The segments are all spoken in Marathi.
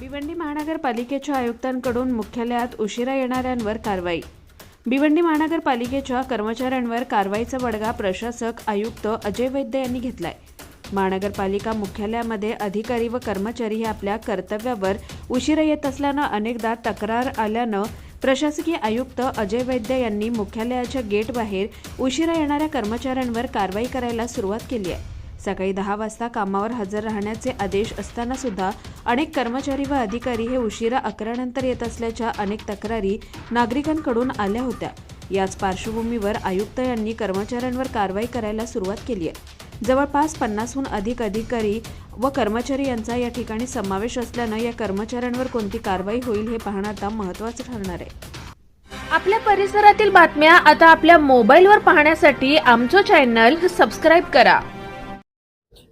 भिवंडी महानगरपालिकेच्या आयुक्तांकडून मुख्यालयात उशिरा येणाऱ्यांवर कारवाई. भिवंडी महानगरपालिकेच्या कर्मचाऱ्यांवर कारवाईचा बडगा प्रशासक आयुक्त अजय वैद्य यांनी घेतलाय. महानगरपालिका मुख्यालयामध्ये अधिकारी व कर्मचारी हे आपल्या कर्तव्यावर उशिरा येत असल्यानं अनेकदा तक्रार आल्यानं प्रशासकीय आयुक्त अजय वैद्य यांनी मुख्यालयाच्या गेटबाहेर उशिरा येणाऱ्या कर्मचाऱ्यांवर कारवाई करायला सुरुवात केली आहे. सकाळी दहा वाजता कामावर हजर राहण्याचे आदेश असताना सुद्धा अनेक कर्मचारी व अधिकारी हे उशिरा अकरानंतर येत असल्याच्या अनेक तक्रारी नागरिकांकडून आल्या होत्या. याच पार्श्वभूमीवर आयुक्त यांनी कर्मचाऱ्यांवर कारवाई करायला सुरुवात केली आहे. जवळपास पन्नासहून अधिक अधिकारी व कर्मचारी यांचा या ठिकाणी समावेश असल्यानं या कर्मचाऱ्यांवर कोणती कारवाई होईल हे पाहणं आता महत्त्वाचं ठरणार आहे. आपल्या परिसरातील बातम्या आता आपल्या मोबाईलवर पाहण्यासाठी आमचं चॅनल सबस्क्राईब करा.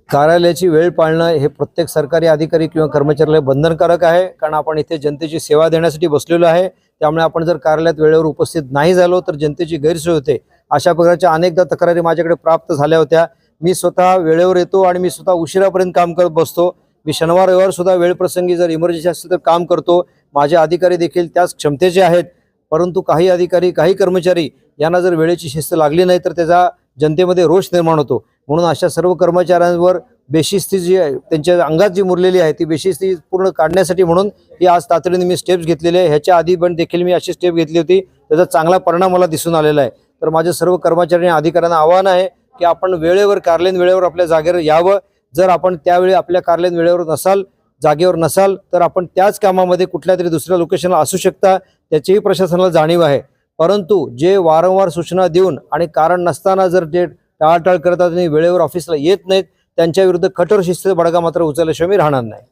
कार्यालयाची वेळ पाळणं हे प्रत्येक सरकारी अधिकारी किंवा कर्मचाऱ्याला बंधनकारक आहे कारण आपण इथे जनतेची सेवा देण्यासाठी बसलेलो आहे. त्यामुळे आपण जर कार्यालयात वेळेवर उपस्थित नाही झालो तर जनतेची गैरसोय होते. अशा प्रकारच्या अनेकदा तक्रारी माझ्याकडे प्राप्त झाल्या होत्या. मी स्वतः वेळेवर येतो आणि मी स्वतः उशिरापर्यंत काम करत बसतो. मी शनिवार रविवार सुद्धा वेळप्रसंगी जर इमर्जन्सी असेल तर काम करतो. माझे अधिकारी देखील त्याच क्षमतेचे आहेत. परंतु काही अधिकारी काही कर्मचारी यांना जर वेळेची शिस्त लागली नाही तर त्याचा जनतेमध्ये रोष निर्माण होतो. म्हणून अशा सर्व कर्मचाऱ्यांवर बेशिस्ती जी आहे त्यांच्या अंगात जी मुरलेली आहे ती बेशिस्ती पूर्ण काढण्यासाठी म्हणून ही आज तातडीने मी स्टेप्स घेतलेले आहे. ह्याच्या आधी पण देखील मी अशी स्टेप घेतली होती. त्याचा चांगला परिणाम मला दिसून आलेला आहे. तर माझ्या सर्व कर्मचारी आणि अधिकाऱ्यांना आव्हान आहे की आपण वेळेवर कार्यालयीन वेळेवर आपल्या जागेवर यावं. जर आपण त्यावेळी आपल्या कार्यालयीन वेळेवर नसाल जागेवर नसाल तर आपण त्याच कामामध्ये कुठल्या तरी दुसऱ्या लोकेशनला असू शकता त्याचीही प्रशासनाला जाणीव आहे. परंतु जे वारंवार सूचना देऊन आणि कारण नसताना जर ते टाळाटाळ करतात आणि वेळेवर ऑफिसला येत नाहीत. त्यांच्या विरुद्ध कठोर शिस्त बडगा मात्र उचलल्याशिवाय मी राहणार नाही.